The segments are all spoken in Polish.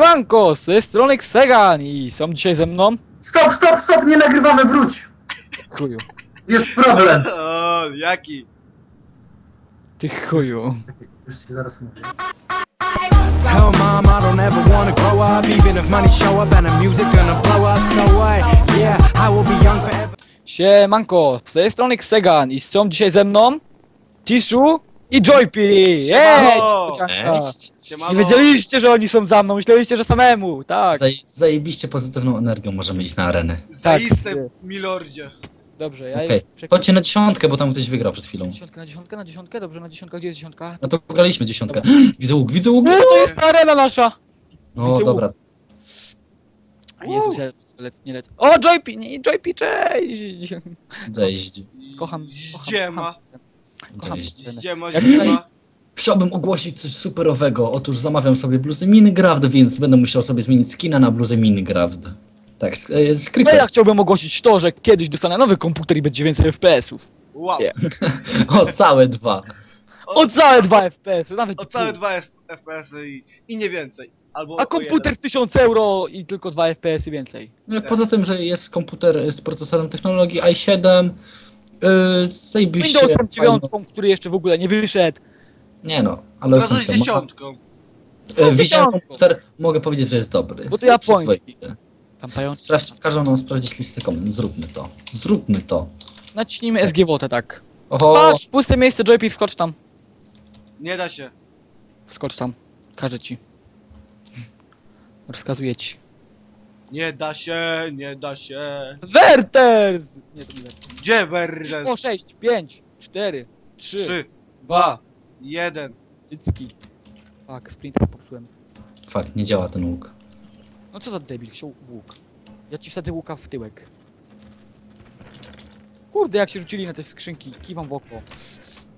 Siemanko, z tej strony Ksegan i są dzisiaj ze mną... Stop, stop, stop, nie nagrywamy, wróć! Chuju. Jest problem. O, jaki? Ty chuju. Już ci zaraz mówię. Tell mom I don't ever wanna grow up, even if money show up and the music gonna blow up. So what? Yeah, I will be young forever. Siemanko, z tej strony Ksegan i są dzisiaj ze mną... Tishu i Joypi! Jej! Cześć. Siemano. Nie wiedzieliście, że oni są za mną, myśleliście, że samemu, tak. Zaj zajebiście pozytywną energią możemy iść na arenę. Zaiste, Tak. milordzie. Dobrze, ja Okej, przeklinam. chodźcie na dziesiątkę, bo tam ktoś wygrał przed chwilą. Dziesiątkę na dziesiątkę, na dziesiątkę, dobrze, na dziesiątkę, gdzie jest dziesiątka? No to graliśmy dziesiątkę. Widzę łuk, widzę łuk, No to jest ta arena nasza! No widzę dobra, Jezus, ja lec, nie lecę. O, Joypi, nie, Joypi, cześć! cześć, Kocham, kocham, Zdziema. kocham. cześć. Jak zdziema. Chciałbym ogłosić coś superowego. Otóż zamawiam sobie bluzę Minecraft, więc będę musiał sobie zmienić skina na bluzę Minecraft. Tak, z, e, z No ja chciałbym ogłosić to, że kiedyś dostanę nowy komputer i będzie więcej FPS-ów. Wow. O, całe dwa. O całe 2 FPS-y, nawet O i całe pół. 2 FPS-y i, i nie więcej. Albo A o komputer 1000 euro i tylko 2 FPS-y więcej. No, Poza tym, że jest komputer z procesorem technologii i7, yy, zajebiście. Windowsem fajno. 9, który jeszcze w ogóle nie wyszedł. Nie no, ale są Razem z dziesiątką. E, Widziałem dziesiątką. komputer, mogę powiedzieć, że jest dobry. Bo to japoński. Przyzwoity. Tam pając. Sprawdź, każą nam sprawdzić listę komend. Zróbmy to. Zróbmy to. Naciśnijmy SGW tak. Oho, Patrz, puste miejsce, Joypi, wskocz tam. Nie da się. Wskocz tam. Każę ci. Rozkazuję ci. Nie da się, nie da się. Werters! Nie, to nie Werters. Gdzie Werdes? O, 6, 5, 4, 3, 3, 2, 2, 1. cycki. Fuck, sprinter popsułem. fakt, nie działa ten łuk. No co za debil, chciał w łuk. Ja ci wsadzę łuka w tyłek. Kurde, jak się rzucili na te skrzynki, kiwam w oko.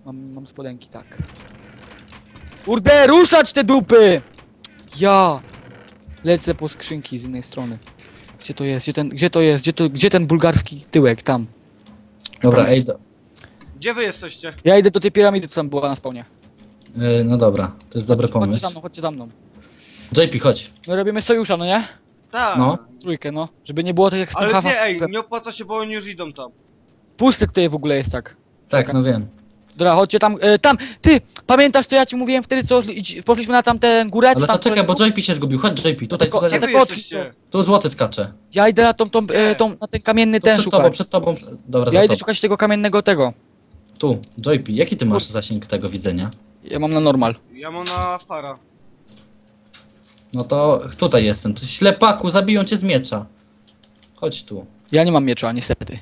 Mam, mam spodenki, tak. Kurde, ruszać te dupy! Ja lecę po skrzynki z innej strony. Gdzie to jest? Gdzie ten, gdzie to jest? Gdzie, to, gdzie ten bulgarski tyłek? Tam. Dobra, Tam ej, do, Gdzie wy jesteście? Ja idę do tej piramidy, co tam była na spawnie. yy, no dobra, to jest dobry Chodźcie za pomysł. mną, chodźcie za mną. JP, chodź. No robimy sojusza, no nie? Tak. No. Trójkę, no. Żeby nie było tak jak z tym Ale nie, ej, nie opłaca się, bo oni już idą tam. Pusty tutaj w ogóle jest tak. Tak, no wiem. Dobra, chodźcie tam, e, tam, ty, pamiętasz co ja ci mówiłem wtedy, co idź- poszliśmy na tamten górec? Ale tam, to czekaj, bo JP się zgubił. Chodź JP, tutaj, Tylko- tutaj. Gdzie tak jesteście? Tu złoty skacze. Ja idę na tą, tą, e, tą, na ten kamienny Tu ten przed tobą, szukać. przed tobą. Dobra, Ja za idę tobą. szukać tego kamiennego tego. Tu, JP, jaki ty masz zasięg tego widzenia? Ja mam na normal. Ja mam na fara. No to tutaj jestem. Ty ślepaku, zabiją cię z miecza. Chodź tu. Ja nie mam miecza, niestety.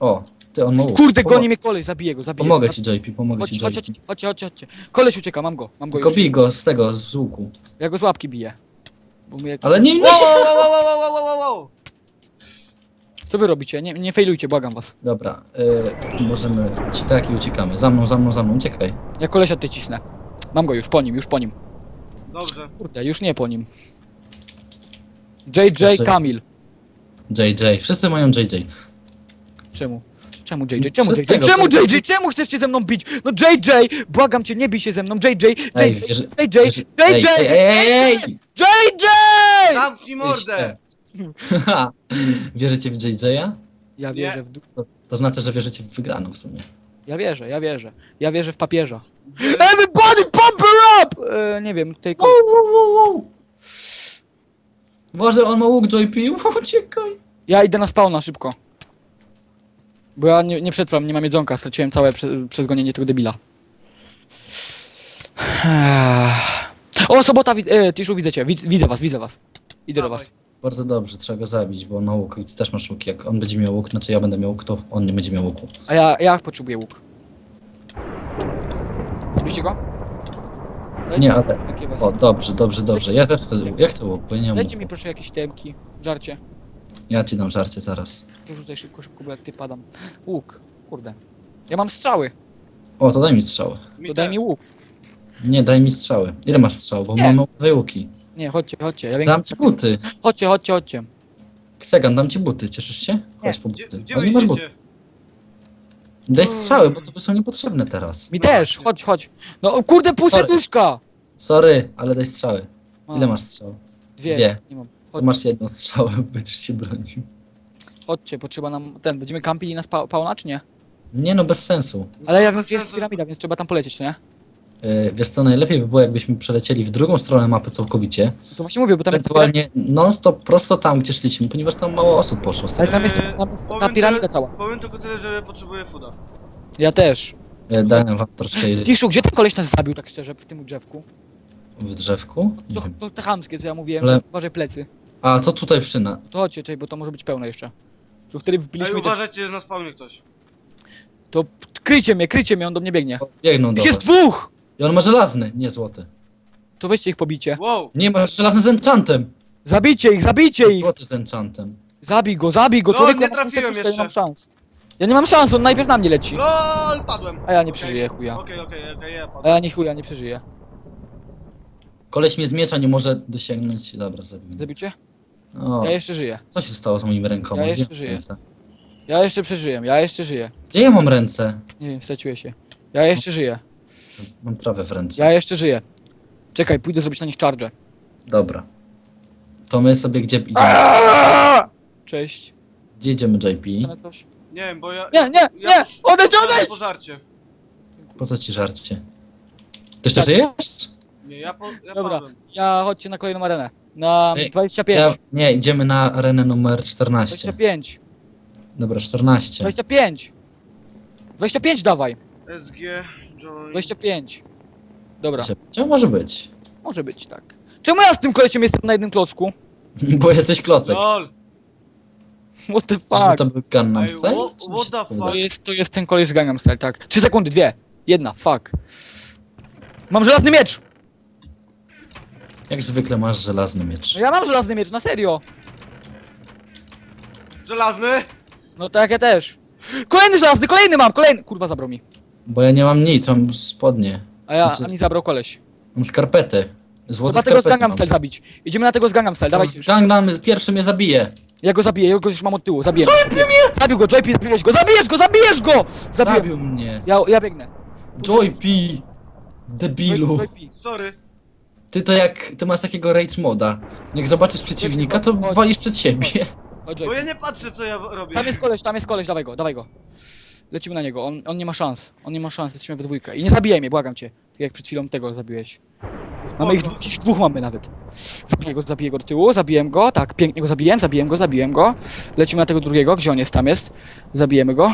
O, ty on ma łuk. Kurde, goni mnie kolej, zabiję go, zabiję Pomogę go. ci JP, pomogę ci Chodźcie, chodźcie, JP. chodźcie, chodźcie, chodźcie. Koleś ucieka, mam go, mam go Tylko już. bij go z tego, z łuku. Ja go z łapki biję. Bo mnie... Ale nie, nie Wow, się... wow, wow, wow, wow, wow, wow, wow. Co wy robicie? Nie, nie fejlujcie, błagam was. Dobra, y, możemy ci tak i uciekamy. Za mną, za mną, za mną, uciekaj. Ja kolesia tutaj cisnę. Mam go już, po nim, już po nim. Dobrze. Kurde, już nie po nim. JJ Jeszcze- Kamil. JJ, wszyscy mają JJ. Czemu? Czemu JJ? Czemu Przez JJ? tego, Czemu przez- JJ? Czemu chcesz się ze mną bić? No JJ! Błagam cię, nie bij się ze mną. JJ! Ej, JJ! wierzy- JJ! wierzy- Ej, JJ! ej, ej, ej, ej! JJ! Zamknij mordę! Haha. Wierzycie w JJ-a? Ja wierzę w du- To, to znaczy, że wierzycie w wygraną w sumie. Ja wierzę, ja wierzę. Ja wierzę w papieża. Everybody pump her up! E, nie wiem, tej ko- Boże, on ma łuk JP, uciekaj. Ja idę na spawna szybko. Bo ja nie, nie przetrwam, nie mam jedzonka, straciłem całe prze, przez gonienie tego debila. O, sobota, wid- e, Tiszu, widzę cię, Wid- widzę was, widzę was. Idę do was. Bardzo dobrze, trzeba go zabić, bo on ma łuk. Ty też masz łuk. Jak on będzie miał łuk, znaczy ja będę miał łuk, to on nie będzie miał łuku. A ja, ja potrzebuję łuk. Widzicie go? Nie, ale... Takie was. O, dobrze, dobrze, dobrze. Ja też chcę, ja chcę łuk, bo ja nie mam Dajcie mi łuku. proszę jakieś temki, żarcie. Ja ci dam żarcie zaraz. Dorzucaj szybko, szybko, bo jak ty padam. Łuk, kurde. Ja mam strzały, O, to daj mi strzały. to daj mi łuk. Nie, daj mi strzały. Ile masz strzał? Bo Nie. mamy dwie łuki. Nie, chodźcie, chodźcie. Ja Dam ci buty. chodźcie, chodźcie, chodźcie. Ksegan, dam ci buty. Cieszysz się? Chodź po Gdzie, buty. gdzie Ale wy nie masz idziecie? Daj strzały, bo to są niepotrzebne teraz. Mi No też, chodź, chodź. No kurde, pół Sorry. serduszka! Sorry, ale daj strzały. Ile masz strzał? Dwie. Dwie. Nie mam. To Chodź, masz jedną strzałę, będziesz się bronił. chodźcie, potrzeba nam ten. Będziemy kampili na spa- spawna, czy nie? Nie no, bez sensu. Ale jak bez jest piramida, więc trzeba tam polecieć, nie? Yy, wiesz co, najlepiej by było, jakbyśmy przelecieli w drugą stronę mapy całkowicie. To właśnie mówię, bo tam jest. Ewentualnie non-stop prosto tam, gdzie szliśmy, ponieważ tam mało osób poszło z Ale tego. tam jest, tam jest ta piramida cała. Powiem tylko tyle, że potrzebuję fooda. Ja też. E, Dałem wam troszkę Tiszu, gdzie ten koleś nas zabił, tak szczerze, w tym drzewku? w drzewku. To, to te chamskie, co ja mówiłem, Ale- że uważaj plecy. A, to tutaj przy na... To chodźcie, czekaj, bo to może być pełne jeszcze. To wtedy Ej, wbiliśmy te... uważajcie, że na spawnie ktoś. To kryjcie mnie, kryjcie mnie, on do mnie biegnie. Biegną do jest dwóch! I on ma żelazny, nie złoty. To weźcie ich pobicie. Wow! Nie, masz żelazny z enchantem. Zabijcie ich, zabijcie ich! Złoty z enchantem. Zabij go, zabij go, Lol, człowieku, nie ja mam trafiłem ja nie mam szans. Ja nie mam szans, on najpierw na mnie leci. LOL, padłem! A ja nie Okej. przeżyję, chuja. Okej, okej, okej, ja A padłem. ja nie chuja, nie przeżyję. Koleś mnie z miecza nie może dosięgnąć. Dobra, zabił. Zabicie? O, Ja jeszcze żyję. co się stało z moimi rękoma? Ja Gdzie jeszcze mam żyję. ręce? Ja jeszcze przeżyję, ja jeszcze żyję. Gdzie ja mam ręce? Nie wiem, straciłeś się. Ja jeszcze żyję. Mam trawę w ręce. Ja jeszcze żyję. Czekaj, pójdę zrobić na nich charge. Dobra. To my sobie gdzie idziemy? Cześć. Gdzie idziemy, JP? Chcemy coś? Nie wiem, bo ja... Nie, nie, ja nie! Odejdź, odejdź! po żarcie. Po co ci żarcie? Ty jeszcze żyjesz? Nie, ja, po, ja Dobra, padłem. ja chodźcie na kolejną arenę. Na Ej, 25. Ja, nie, idziemy na arenę numer 14. 25. Dobra, 14. 25. 25 dawaj. SG, join... 25. Dobra, Gdzie może być? może być tak. Czemu ja z tym kolesiem jestem na jednym klocku? Bo jesteś klocek. LOL! What the Czyżby fuck? to był Gangnam Ej, Style? what- mi what the? To jest, to jest ten koleś z Gangnam Style, tak. 3 sekundy, dwie. Jedna, fuck. Mam żelazny miecz! Jak zwykle masz żelazny miecz. No ja mam żelazny miecz, na serio. Żelazny! No tak, ja też. Kolejny żelazny, kolejny mam, kolejny! Kurwa, zabrał mi. Bo ja nie mam nic, mam spodnie. A ja, Znaczy- a mi zabrał koleś. Mam skarpety. Złote Trzeba tego z skarpety Gangnam mam. Style zabić. Idziemy na tego z Gangnam Style, Dawaj, dawajcie. z Gangnam pierwszy mnie zabije. Ja go zabiję, ja go już mam od tyłu, zabiję. Zabił go, JP, zabijesz go, zabijesz go, zabijesz go! Zabiję. Zabił mnie. Ja, ja biegnę. Joy P. Debilu. JP. Sorry. Ty to jak, ty masz takiego rage moda. Jak zobaczysz przeciwnika, to walisz przed siebie. Chodź, Bo JP. ja nie patrzę, co ja robię. Tam jest koleś, tam jest koleś, dawaj go, dawaj go. Lecimy na niego, on, on nie ma szans. On nie ma szans, lecimy we dwójkę. I nie zabijaj mnie, błagam cię. Tak jak przed chwilą tego zabiłeś. Spoko. Mamy ich dwóch, ich dwóch mamy nawet. Zabiję go, zabiję go do tyłu, zabiłem go, tak, pięknie go zabiłem, zabiłem go, zabiłem go. Lecimy na tego drugiego, gdzie on jest, tam jest. Zabijemy go.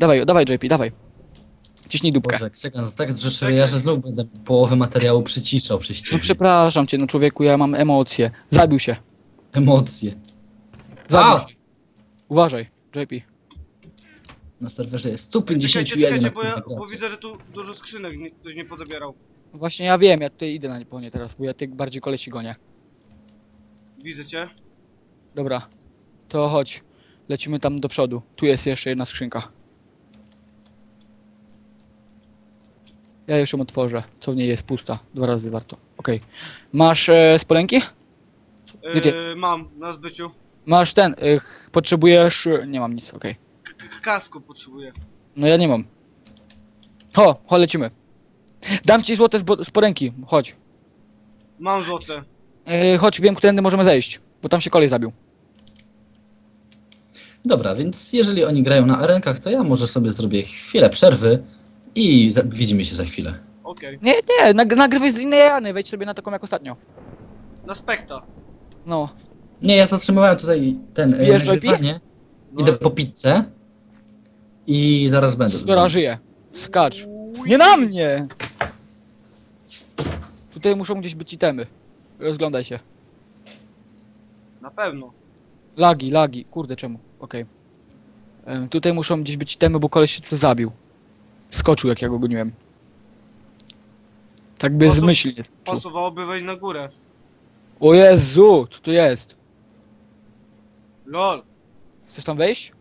Dawaj, dawaj JP, dawaj. Ciśnij dupkę. Boże, Ksegan, tak zrzeszyły, ja że znów będę połowę materiału przyciszał przy No przepraszam cię, no człowieku, ja mam emocje. Zabił się. Emocje. Zabił A! się. Uważaj, JP. Na serwerze jest Czekajcie, 151 czekajcie, bo, ja, bo widzę, że tu dużo skrzynek nie, ktoś nie pozabierał. Właśnie ja wiem, ja tutaj idę na po nie teraz, bo ja tych bardziej kolesi gonię. Widzę cię. Dobra, to chodź. Lecimy tam do przodu. Tu jest jeszcze jedna skrzynka. Ja już ją otworzę. Co w niej jest? Pusta. Dwa razy warto. Okej. Masz e, spolenki? Gdzie? Yy, mam na zbyciu. Masz ten. E, potrzebujesz... e, Nie mam nic, okej. Kasku potrzebuję. No ja nie mam. Ho, ho, lecimy. Dam ci złote zbo- spodenki. Chodź. Mam złote. E, chodź, wiem, którędy możemy zejść. Bo tam się kolej zabił. Dobra, więc jeżeli oni grają na arenkach, to ja może sobie zrobię chwilę przerwy i za- widzimy się za chwilę. Okej. Nie, nie, nag nagrywaj z innej rany. Wejdź sobie na taką jak ostatnio. Na spekta. No. Nie, ja zatrzymywałem tutaj ten e, nagrywanie. No. Idę po pizzę i zaraz będę. Która żyje. Skacz. Nie na mnie! Tutaj muszą gdzieś być itemy. Rozglądaj się. Na pewno. Lagi, lagi. Kurde, czemu? Okej. Em, Tutaj muszą gdzieś być itemy, bo koleś się tu zabił. Skoczył, jak ja go goniłem. Tak bezmyślnie. skoczył. Pasowałoby wejść na górę. O Jezu! Co tu jest? Lol. Chcesz tam wejść?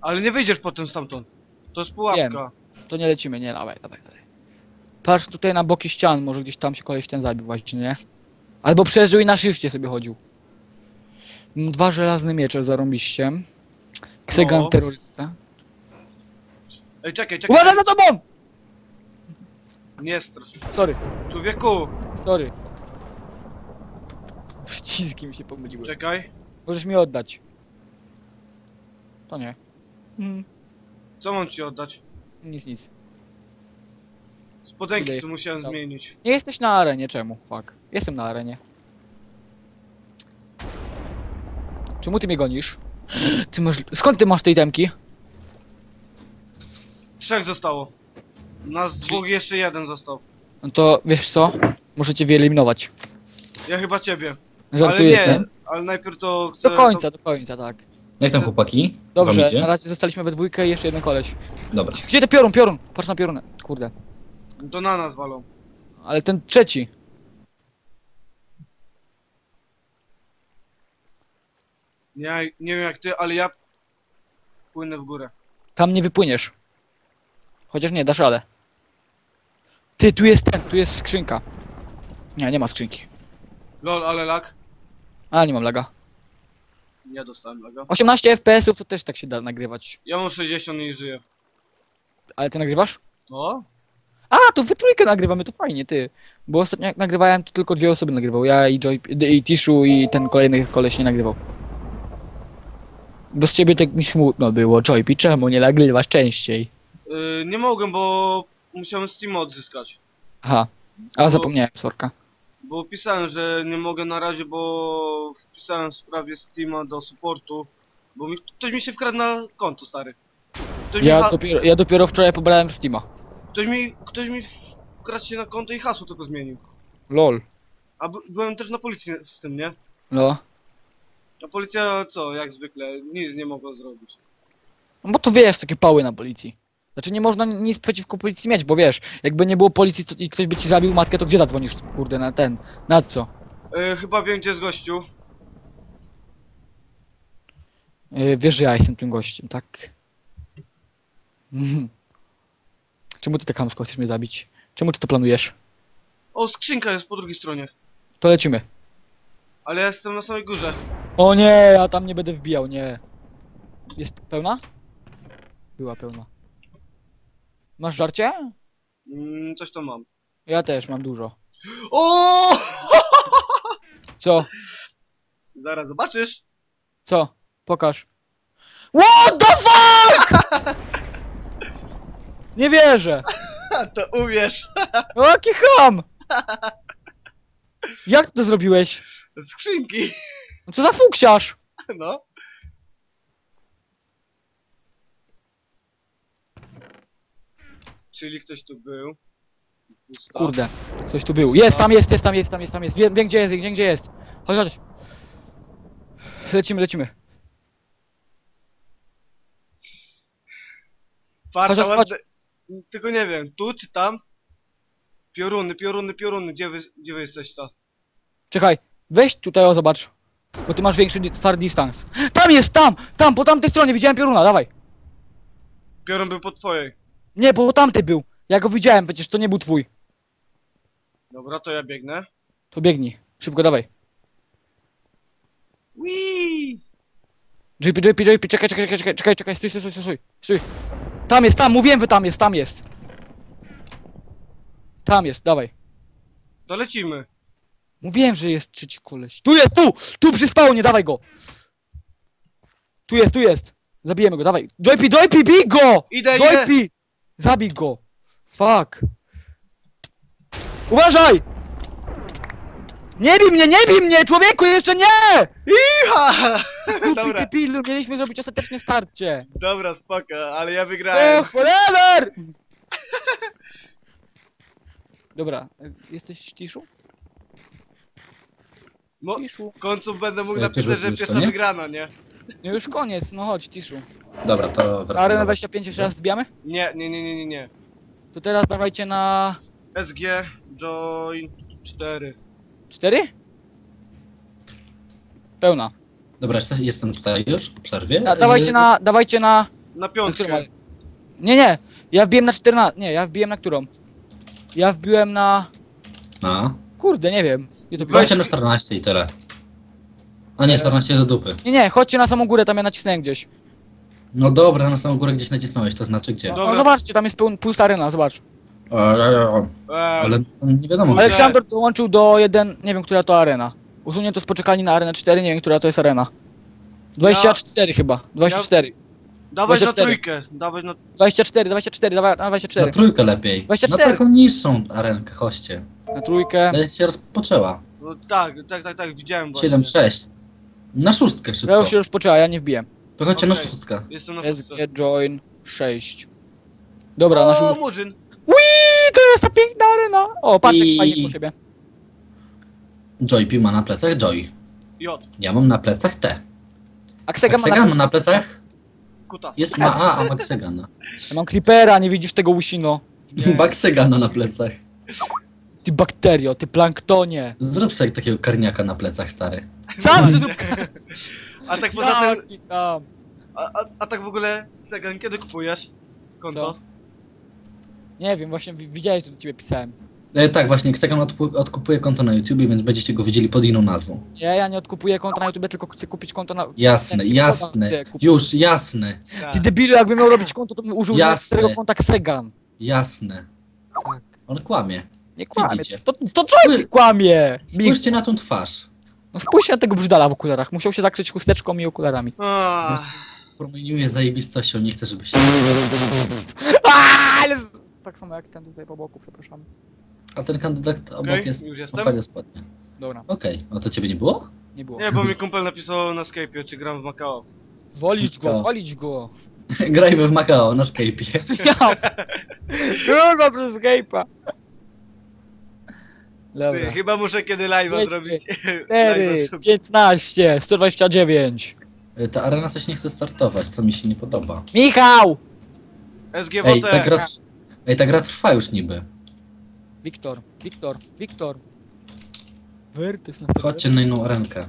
Ale nie wyjdziesz potem stamtąd. To jest pułapka. To nie lecimy, nie, dawaj, dawaj, dawaj. Patrz tutaj na boki ścian, może gdzieś tam się koleś ten zabił właśnie, nie? Albo przeżył i na szyfcie sobie chodził. Mam Dwa żelazne miecze zarąbiście. Ksegan No. terrorysta. Ej, czekaj, czekaj. Uważaj za tobą! Nie strasz. Sorry, Człowieku, sorry. przyciski mi się pomyliły. Czekaj. Możesz mi oddać. To nie. Mm, Co mam ci oddać? nic, nic. Spodenki Ile sobie jest? musiałem zmienić. Nie jesteś na arenie, czemu? Fuck. Jestem na arenie. Czemu ty mnie gonisz? Ty masz... Skąd ty masz tej temki? Trzech zostało. Nas dwóch jeszcze jeden został. No to wiesz co? Muszę cię wyeliminować. Ja chyba ciebie. Żartuję ale nie, tym. ale najpierw to chcę... Do końca, do końca, tak. Jak tam chłopaki? Dobrze, na razie zostaliśmy we dwójkę i jeszcze jeden koleś. Dobra. Gdzie te piorun, piorun? Patrz na piorunę. Kurde. To, to na nas walą. Ale ten trzeci. Ja nie wiem jak ty, ale ja płynę w górę. Tam nie wypłyniesz. Chociaż nie, dasz radę. Ty, tu jest ten, tu jest skrzynka. Nie, nie ma skrzynki. Lol, ale lag. A, nie mam laga. Ja dostałem laga. 18 FPS-ów to też tak się da nagrywać. Ja mam 60 i żyję. Ale ty nagrywasz? No? A, to we trójkę nagrywamy, to fajnie, ty. Bo ostatnio jak nagrywałem, to tylko dwie osoby nagrywał. Ja i Joy, i Tishu i ten kolejny koleś nie nagrywał. Bez ciebie tak mi smutno było, Joypi, czemu nie nagrywasz częściej? Yy, nie mogłem, bo musiałem Steam odzyskać. Aha, a Bo- zapomniałem, sorka. Bo pisałem, że nie mogę na razie, bo wpisałem w sprawie Steama do supportu. Bo mi, ktoś mi się wkradł na konto, stary. Ktoś, mi, Ja ha- dopiero, ja dopiero wczoraj pobrałem Steama. ktoś, mi, ktoś mi wkradł się na konto i hasło tylko zmienił. Lol. A by, byłem też na policji z tym, nie? No. A policja co, jak zwykle, nic nie mogła zrobić. No bo to wiesz, takie pały na policji. Znaczy nie można nic przeciwko policji mieć, bo wiesz, jakby nie było policji to, i ktoś by ci zabił matkę, to gdzie zadzwonisz, kurde, na ten, na co? Yy, chyba wiem, gdzie jest gościu. Yy, wiesz, że ja jestem tym gościem, tak? Mhm. Czemu ty tak hamsko chcesz mnie zabić? Czemu ty to planujesz? O, skrzynka jest po drugiej stronie. To lecimy. Ale ja jestem na samej górze. O nie, ja tam nie będę wbijał, nie. Jest pełna? Była pełna. Masz żarcie? Mm, coś tam mam. Ja też, mam dużo. O! Co? Zaraz zobaczysz. Co? Pokaż. What the fuck! Nie wierzę! to uwierz. O, jaki ham! Jak ty to zrobiłeś? Skrzynki. No Co za fuksiarz? No. Czyli ktoś tu był. Pusto. Kurde, coś tu był. Jest, tam jest, jest, tam jest, tam jest, tam jest. Wiem, wiem gdzie jest, wiem gdzie jest. Chodź, chodź. Lecimy, lecimy. Farta Chociaż ładne. Tylko nie wiem, tu czy tam? Pioruny, pioruny, pioruny. Gdzie wy, gdzie wy jesteś to? Czekaj, weź tutaj o, zobacz. Bo ty masz większy di- far distance. Tam jest, tam! Tam, po tamtej stronie, widziałem pioruna, dawaj. Piorun był po twojej. Nie, bo po tamtej był. Ja go widziałem, przecież to nie był twój. Dobra, to ja biegnę. To biegnij. Szybko, dawaj. Wii! JP, JP, JP, czekaj, czekaj, czekaj, czekaj, czekaj, stój, stój, stój, stój, stój. Tam jest, tam, mówiłem, że tam jest, tam jest. Tam jest, dawaj. To lecimy. Mówiłem, że jest trzeci koleś. Tu jest, tu! Tu przy spawnie, dawaj go! Tu jest, tu jest. Zabijemy go, dawaj. JP, JP, bij go! Idę, JP! Zabij go! Fuck. Uważaj! Nie bij mnie, nie bij mnie, człowieku, jeszcze nie! Iha! Kupi, Dobra, pilu, mieliśmy zrobić ostateczne starcie. dobra, spoko, ale ja wygrałem. Oh, forever! Dobra, y, jesteś ciszu? Mo- Ciszu. W końcu będę mógł Ja też napisać, że pierwsza nie? wygrana, nie? No już koniec, no chodź, ciszu. Dobra, to Arenę wracam. 25 jeszcze raz wbijamy? Nie, nie, nie, nie, nie, nie. To teraz dawajcie na... SG, join 4. 4? Pełna. Dobra, jest- jestem tutaj już w przerwie. Da, dawajcie na, dawajcie na... Na na piątkę. Nie, nie, ja wbiłem na 14, nie, ja wbiłem na którą? Ja wbiłem na... Na. Kurde, nie wiem. Gdzie to było? Dawajcie na 14 i tyle. A nie, 14 do dupy. Nie, nie, chodźcie na samą górę, tam ja nacisnąłem gdzieś. No dobra, na samą górę gdzieś nacisnąłeś, to znaczy gdzie? No, Dobra. no zobaczcie, tam jest pełn, pusta arena, zobacz. Eee, Ale nie wiadomo Ale- gdzie. Aleksander dołączył do jeden, nie wiem, która to arena. Usunięto z poczekalni na arenę 4, nie wiem, która to jest arena. 24 chyba, 24. Dawaj na 24. trójkę, dawaj na... 24, 24, dawaj na Na 24. trójkę lepiej. 24. Na taką niższą arenkę, chodźcie. Na trójkę. Ale się rozpoczęła. No, tak, tak, tak, tak, widziałem właśnie. 7-6. Na szóstkę Ja szybko. już się rozpoczęła, ja nie wbiłem. To chodźcie na Okej. szóstkę. Jestem na szóstce. SG join 6. Dobra, na O, szóstkę. Murzyn! Wii, to jest ta piękna arena! O, patrz jak I- fajnie po siebie. Joypi ma na plecach Joy. J. Ja mam na plecach T. Aksega ma Aksegan na... ma na plecach? Kutas. Jest ma A, a Maksegana. Ja mam creepera, nie widzisz tego łusino. Nie. Baksegana na plecach. Ty bakterio, ty planktonie. Zrób sobie takiego karniaka na plecach, stary. Sam zrób A tak poza tym, Jaki tam. a, a, a tak w ogóle, Segan, kiedy kupujesz konto? Co? Nie wiem, właśnie wi- widziałeś, co do ciebie pisałem. E, tak, właśnie, Ksegan odpu- odkupuje konto na YouTubie, więc będziecie go widzieli pod inną nazwą. Ja, ja nie odkupuję konta na YouTube, tylko chcę kupić konto na... Jasne, Nie, jasne. Już, jasne, Tak. Ty debilu, jakbym miał robić konto, to bym użył Jasne. tego konta Ksegan. jasne. Tak. On kłamie. Nie kłamie. Widzicie. To, to co ty kłamie? Big. Spójrzcie na tą twarz. No spójrzcie na tego brzydala w okularach. Musiał się zakryć chusteczką i okularami. A, Promieniuje zajebistością, nie chcę, żebyście... Aaaa, ale... z- Tak samo jak ten tutaj po boku, przepraszam. A ten kandydat obok Okej, jest... już jestem. fajne spodnie. Dobra, Okej, no to ciebie nie było? nie było. nie, bo mi kumpel napisał na Skype'ie, czy gram w Macao. Wolić go, Go. wolić go. Grajmy w Macao na Skype'ie. Ja. Kurwa przez Skype'a. Ty, Dobra. chyba muszę kiedy live'a Jest, zrobić. 4, Live'a zrobić. 15, 129. E, Ta arena coś nie chce startować, co mi się nie podoba. Michał! SGWT. Ej, ta gra, tr- Ej, ta gra trwa już niby. Wiktor, Wiktor, Wiktor. Wertys na Chodźcie na inną arenkę.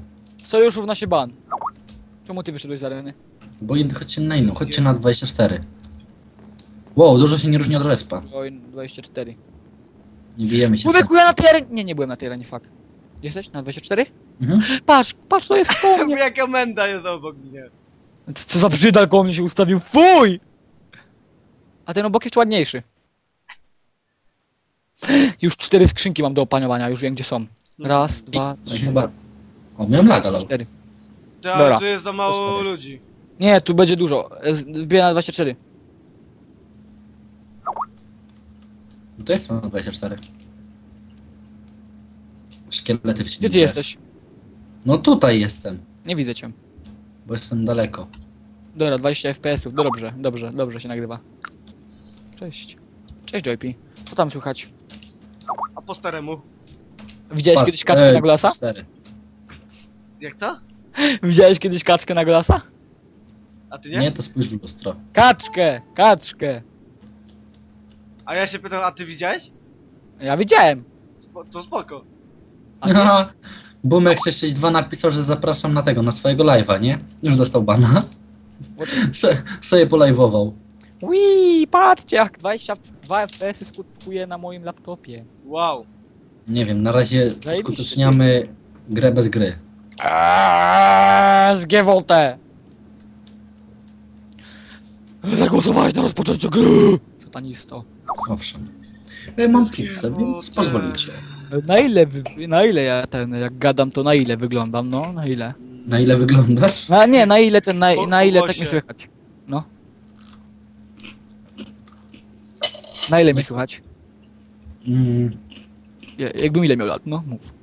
Sojusz równa się ban. Czemu ty wyszedłeś z areny? Bo in, chodźcie na inną, chodźcie na 24. Wow, dużo się nie różni od respa. Join 24. Nie bijemy się. Człowieku, ja na tej arenie... Nie, nie byłem na tej arenie, fuck. Jesteś na 24? Mhm. Patrz, patrz, to jest koło mnie. Jaka menda jest obok mnie. Co- Co za brzydal koło mnie się ustawił, fuj! A ten obok jeszcze ładniejszy. Już cztery skrzynki mam do opanowania, już wiem gdzie są. Raz, dwa, No i trzy, chyba... O, miałem laga, lol. cztery. Tak, Dobra. tu jest za mało Cztery. ludzi. Nie, tu będzie dużo. Z- Wbiję na 24. No to jest na 24. Szkielety w Gdzie ty jesteś? No tutaj jestem, Nie widzę cię. bo jestem daleko. Dobra, 20 FPS-ów. Dobrze, dobrze, dobrze się nagrywa. Cześć. Cześć JP. Co tam słychać? A po staremu? Widziałeś Patrz, kiedyś kaczkę ej, na golasa? Cztery. Jak co? Widziałeś kiedyś kaczkę na golasa? A ty nie? Nie, to spójrz w lustro. Kaczkę! Kaczkę! A ja się pytam, a ty widziałeś? Ja widziałem. Spo to spoko. Ty? Bumek 662 napisał, że zapraszam na tego, na swojego live'a, nie? Już dostał bana. Se, sobie polajwował. Wii, patrzcie jak 22 FPS skutkuje na moim laptopie. Wow. Nie wiem, na razie Zajebiście. uskuteczniamy grę bez gry. Aaaa, zgiewoltę! Zagłosowałeś na rozpoczęcie gry! Satanisto. Owszem. Ja mam pizzę, więc pozwolicie. Na ile, wy, na ile ja ten, jak gadam, to na ile wyglądam, no? Na ile? Na ile wyglądasz? Na, nie, na ile ten, na, na ile tak mnie słychać? No. Na ile mnie słychać? Mm, Ja- Jakbym ile miał lat, no mów.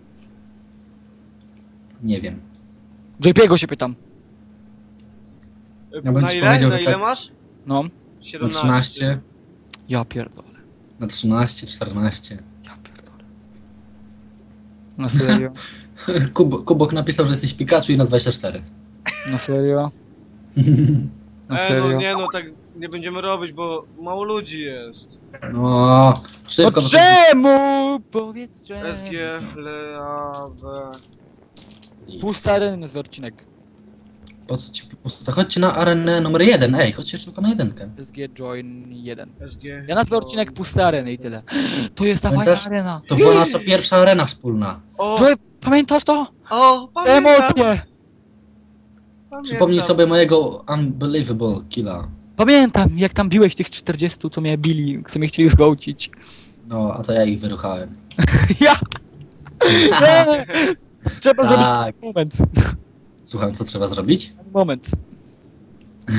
nie wiem. JP'ego się pytam. Ja bym na ci ile? powiedział, na że ile tak- masz? No. Na 17. 13, Ja pierdolę. na 13, 14. Ja pierdolę. Na serio? Kub, Kubok napisał, że jesteś Pikachu i na 24. Na serio? Na E, no nie no, tak nie będziemy robić, bo mało ludzi jest. No, No szybko. czemu? Powiedz czemu. SG, LAW. Pusta nazwy odcinek. Po co ci pusta? Chodźcie na arenę numer 1. Ej, chodźcie szybko na jedynkę. SG Join 1. SG. Ja nazwę odcinek puste areny i tyle. To jest ta fajna Pamiętasz? arena. To była nasza pierwsza arena wspólna. O, Joy, pamiętasz to? o, pamiętam, emocje! pamiętam. Przypomnij sobie mojego Unbelievable Killa. Pamiętam, jak tam biłeś tych 40, co mnie bili, co mnie chcieli zgwałcić. No, a to ja ich wyruchałem. Ja! Nie! trzeba Tak. zrobić ten moment. Słucham, co trzeba zrobić? Moment.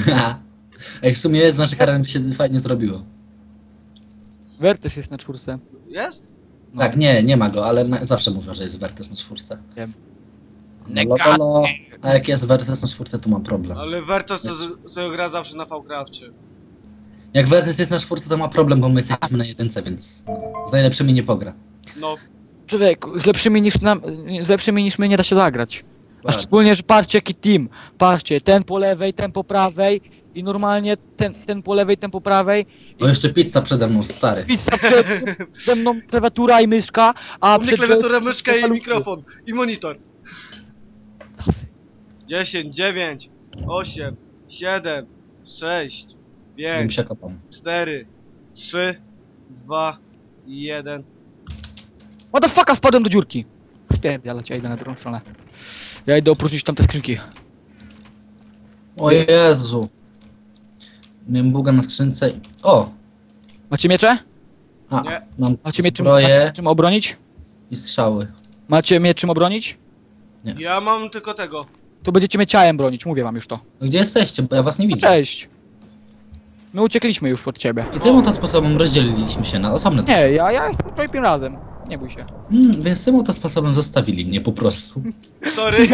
Ej, w sumie z naszych aren by się fajnie zrobiło. Wertes jest na czwórce. Jest? No. Tak, nie, nie ma go, ale na, zawsze mówią, że jest Vertes na czwórce. Wiem. No, lo. A jak jest Vertes na czwórce, to mam problem. Ale Vertos to, Jest. to gra zawsze na V-Crafcie. Jak Vertes jest na czwórce, to ma problem, bo my jesteśmy na jedynce, więc z najlepszymi nie pogra. No, Człowieku, z lepszymi niż, nam, z lepszymi niż my nie da się zagrać. A szczególnie, że patrzcie jaki team. Patrzcie, ten po lewej, ten po prawej i normalnie ten, ten po lewej, ten po prawej. Bo jeszcze pizza przede mną, stary. Pizza przed, ze mną klawiatura i myszka, a u mnie przed klawiatura, myszka i mikrofon. I monitor. 10, 9, 8, 7, 6, Bym 5, się kopam. 4, 3, 2, 1. What the fucka, wpadłem do dziurki. Spierdzielać, ja idę na drugą stronę. Ja idę opróżnić tamte skrzynki. O Jezu. Miałem buga na skrzynce. i- O! Macie miecze? A, Nie. mam Macie mnie czym, zbroję macie czym obronić? i strzały. Macie mnie czym obronić? Ja mam tylko tego. To będziecie mnie ciałem bronić, mówię wam już to. No Gdzie jesteście? Bo ja was nie widzę. Cześć. My uciekliśmy już pod ciebie. I tym oto sposobem rozdzieliliśmy się na osobne. Nie, ja, ja jestem Joypiem razem. Nie bój się. Mm, więc tym oto sposobem zostawili mnie po prostu. Sorry.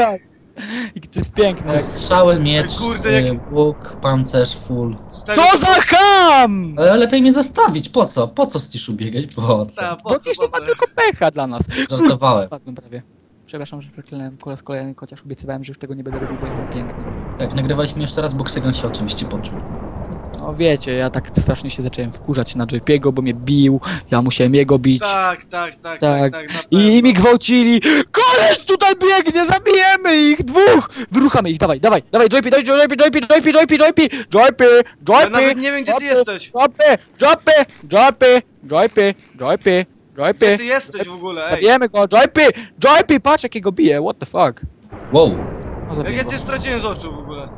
I to jest piękne. Mam Jak... strzały, miecz, Kurde, jak- y, łuk, pancerz, full. Stary, Co za ham! Ale lepiej mnie zostawić, po co? Po co z Tiszu biegać? Po co? Ta, po Bo co, ci po ma co? tylko pecha dla nas. Żartowałem. Prawie. Przepraszam, że przeklinałem po raz kolejny, chociaż obiecywałem, że już tego nie będę robił, bo jestem piękny. Tak, nagrywaliśmy jeszcze raz, bo Ksygan się oczywiście poczuł. No wiecie, ja tak strasznie się zacząłem wkurzać na Joypiego, bo mnie bił, ja musiałem jego bić. Tak, tak, tak, Tak. tak, tak, I, mi gwałcili! Koleś tutaj biegnie, zabijemy ich! Dwóch! Wyruchamy ich, dawaj, dawaj, dawaj, Joypi, dawaj, Joypi, Joypi, Joypi, Joypi, Joypi, Joypi, Ja Joypi, nawet nie wiem gdzie ty jesteś. Joypi, Joypi, Joypi, Joypi, Joypi. Gdzie ty jesteś w ogóle, ej. Zabijemy go, Joypi, Joypi, patrz jakiego bije, what the fuck. Wow. No, Jak zabiję ja go. cię straciłem z oczu w ogóle.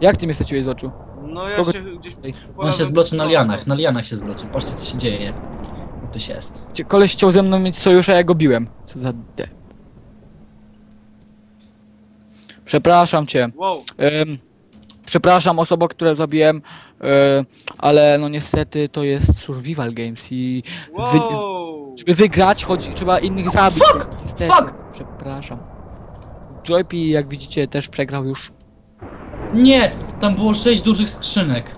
Jak ty mnie straciłeś z oczu? No ja Kogo- się gdzieś... On się zbloczy na lianach, na lianach się zbloczy. Patrzcie co się dzieje. To się jest. Cie- Koleś chciał ze mną mieć sojusz, a ja go biłem. Co za de... Przepraszam cię. Wow. Ym, przepraszam osoba, które zabiłem, y, ale no niestety to jest survival games i wy, Wow. żeby wygrać chodzi, trzeba innych zabić. Fuck! Niestety. Fuck! Przepraszam. Joypi jak widzicie też przegrał już, Nie! Tam było sześć dużych skrzynek.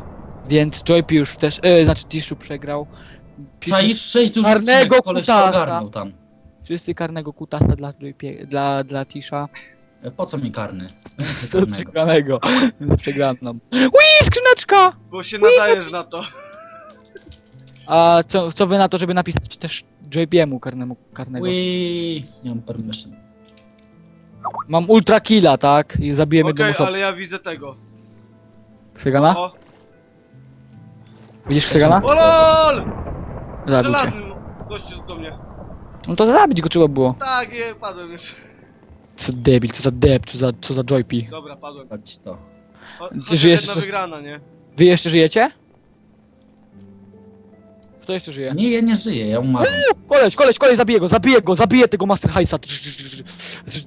więc Joypi już też, y, znaczy Tishu przegrał. Piszu- Czaisz sześć dużych Czarnego skrzynek, koleś to kutasa. ogarnął tam. Wszyscy karnego kutasa dla, Joypie, dla, dla Tisha. E, Po co mi karny? Za przegranego. Za przegraną. Ui, skrzyneczka! Bo się nadajesz na to. A co, co wy na to, żeby napisać też JBM-u karnemu, karnego? Ui, nie mam permission. Mam ultra killa, tak? I zabijemy Okej, okay, ale ja widzę tego. Ksegana? O, Widzisz Ksegana? o lol! Zabił cię. Żelazny gościu do mnie. No to zabić go trzeba było. Tak, je, padłem już. Co debil, co za deb, co za, co za joypi. Dobra, padłem. Chodź to. O, Ty chociaż żyjesz jedna jeszcze- wygrana, nie? Wy jeszcze żyjecie? Kto jeszcze żyje? Nie, ja nie żyję, ja umarłem. Koleś, koleś, koleś, zabiję go, zabiję go, zabiję tego Master Heisa.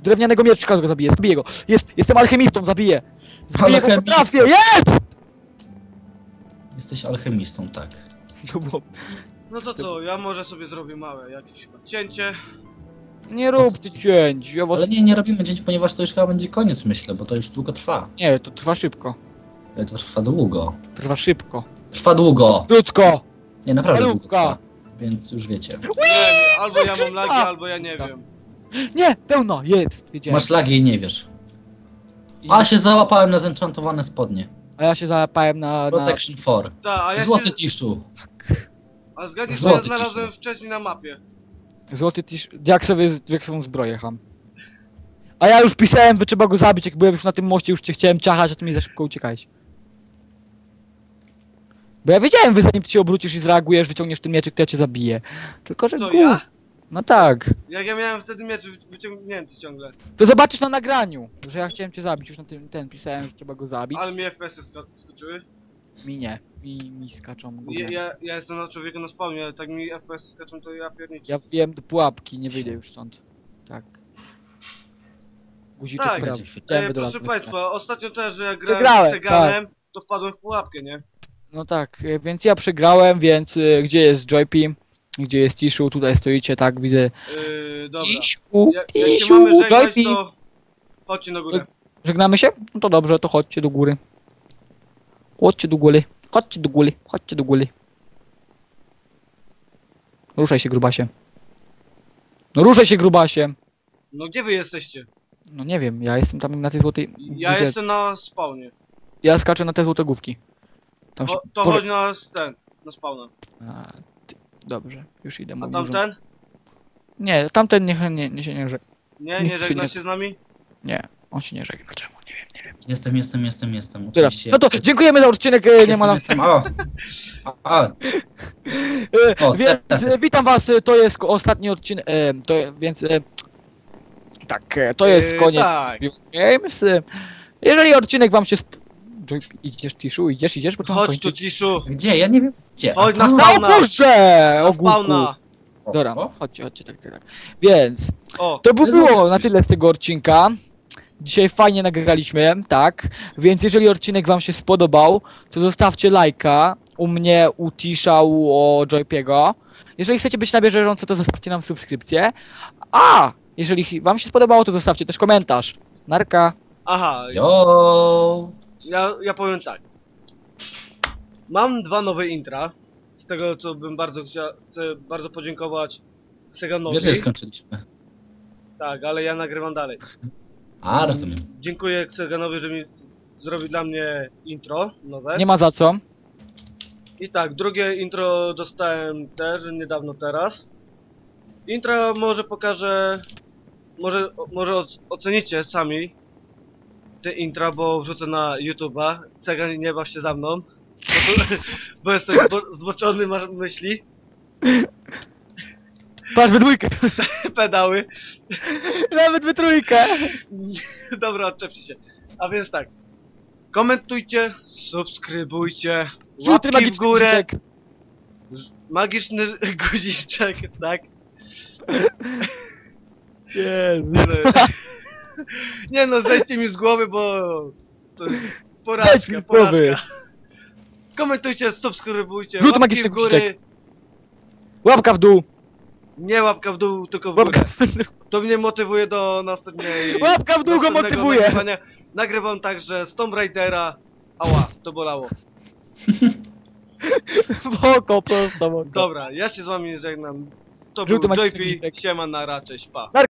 Drewnianego mieczka go zabiję, zabiję go. Jest, jestem alchemistą, zabiję. Zabiję go, potrafię, jest! Jesteś alchemistą, tak. To było... No to co, ja może sobie zrobię małe jakieś odcięcie. Nie róbcie ci? cięć, ja was... Ale nie, nie robimy dzień, ponieważ to już chyba będzie koniec, myślę, bo to już długo trwa. Nie, to trwa szybko. E, To trwa długo. Trwa szybko. Trwa długo! Krótko! Nie, naprawdę długo trwa. Więc już wiecie. Nie wiem, albo ja mam lagi, albo ja nie wiem. Nie, pełno, jest, wiedziałem. Masz lagi i nie wiesz. A, się załapałem na zenchantowane spodnie. A ja się załapałem na... na... Protection 4. Ta, a ja Złoty się... tiszu. A zgadnij, co ja Złoty znalazłem tiszu. wcześniej na mapie. Złoty tisz... Jak sobie jaką zbroję ham. A ja już pisałem, że trzeba go zabić, jak byłem już na tym moście, już cię chciałem ciachać, a ty mi za szybko uciekałeś. Bo ja wiedziałem, że zanim ty się obrócisz i zareagujesz, wyciągniesz ten mieczyk, to ja cię zabiję. Tylko, że Co, ja? No tak. Jak ja miałem wtedy miecz wy- wyciągnięty ciągle. To zobaczysz na nagraniu, że ja chciałem cię zabić, już na tym ten pisałem, że trzeba go zabić. Ale mi FPS-y sko skoczyły. Mi nie. Mi, mi skaczą Ja, gównem. ja, ja jestem na człowieku na spawnie, ale tak mi FPS-y skaczą, to ja pierniczę. Ja wiem do pułapki, nie wyjdę już stąd. Tak. Guziczek Tak. Chciałem E, wydolać proszę chwilę. państwa, ostatnio też, że jak grałem Przegrałem, z Seganem, to wpadłem w pułapkę, nie? No tak, e, więc ja przegrałem, więc e, gdzie jest Joypi? Gdzie jest Tishu? Tutaj stoicie, tak, widzę. Yy, dobra. Tishu, Ja, jak się Tishu, mamy żegnać, Joypi. to chodźcie na górę. Żegnamy się? No to dobrze, to chodźcie do góry. Chodźcie do góry, chodźcie do góry, chodźcie do góry. Ruszaj się, grubasie. No ruszaj się, grubasie. No gdzie wy jesteście? No nie wiem, ja jestem tam na tej złotej... Ja jestem na spawnie. Ja skaczę na te złote główki. Tam się... To, to chodź na ten, na spawna. A, ty... Dobrze, już idę. A bo może- tamten? Nie, tamten nie, nie, nie się nie żegna. Nie, Nikt nie się żegnasz nie- się z nami? Nie, on się nie żegna. Czemu? Nie wiem, nie wiem. Jestem, jestem, jestem, jestem. Dobra, Oczywiście. no to dziękujemy za odcinek, e, nie ma nam... Jestem, o. A, E, O, więc teraz e, jest. witam was, e, to jest ko- ostatni odcinek, e, to, więc e, tak, e, to jest E, koniec tak. Games. E, Jeżeli odcinek wam się sp... Joy, idziesz Tiszu, idziesz, idziesz, bo to Chodź tu. Ciszu. Gdzie? Ja nie wiem. Gdzie? Chodź na? Na spawna. Na Ogórku. spawna. O, Dobra, o. chodźcie, chodźcie, tak, tak, tak. Więc, O, to by Jezu, było na tyle z tego odcinka. Dzisiaj fajnie nagraliśmy, tak? Więc jeżeli odcinek wam się spodobał, to zostawcie lajka u mnie, u Tisha, u o Joypiego. Jeżeli chcecie być na bieżąco, to zostawcie nam subskrypcję. A! Jeżeli wam się spodobało, to zostawcie też komentarz. Narka. aha. Jo. Ja, ja powiem tak. Mam dwa nowe intra. Z tego co bym bardzo chciał, chcę bardzo podziękować Seganowi. Wiesz, że skończyliśmy. Tak, ale ja nagrywam dalej. A, rozumiem. Dziękuję Seganowi, że mi zrobił dla mnie intro nowe. Nie ma za co. I tak, drugie intro dostałem też niedawno teraz. Intro może pokażę, może, może oc- ocenicie sami te intra, bo wrzucę na YouTube'a. Cegan nie baw się za mną, bo, bo jestem zbo, zboczony, masz myśli, Patrz, we dwójkę. pedały. Nawet we trójkę. Dobra, odczepcie się. A więc tak, komentujcie, subskrybujcie, Żółty łapki w magiczny górę, guziczek. magiczny guziczek, tak? Jezu. Nie no, zejdźcie mi z głowy, bo to jest Zejdź porażka, mi z głowy. porażka. Komentujcie, subskrybujcie, Żółty łapki magiczny w guziczek. Łapka w dół. nie łapka w dół, tylko w Łapka górę. To mnie motywuje do następnej... Łapka w dół go następnego motywuje. nagrywania. Nagrywam także z Tomb Raidera. Ała, to bolało. W oko, prosto w oko. Dobra, ja się z wami żegnam. To Żółty był magiczny guziczek. siema na raczej, pa.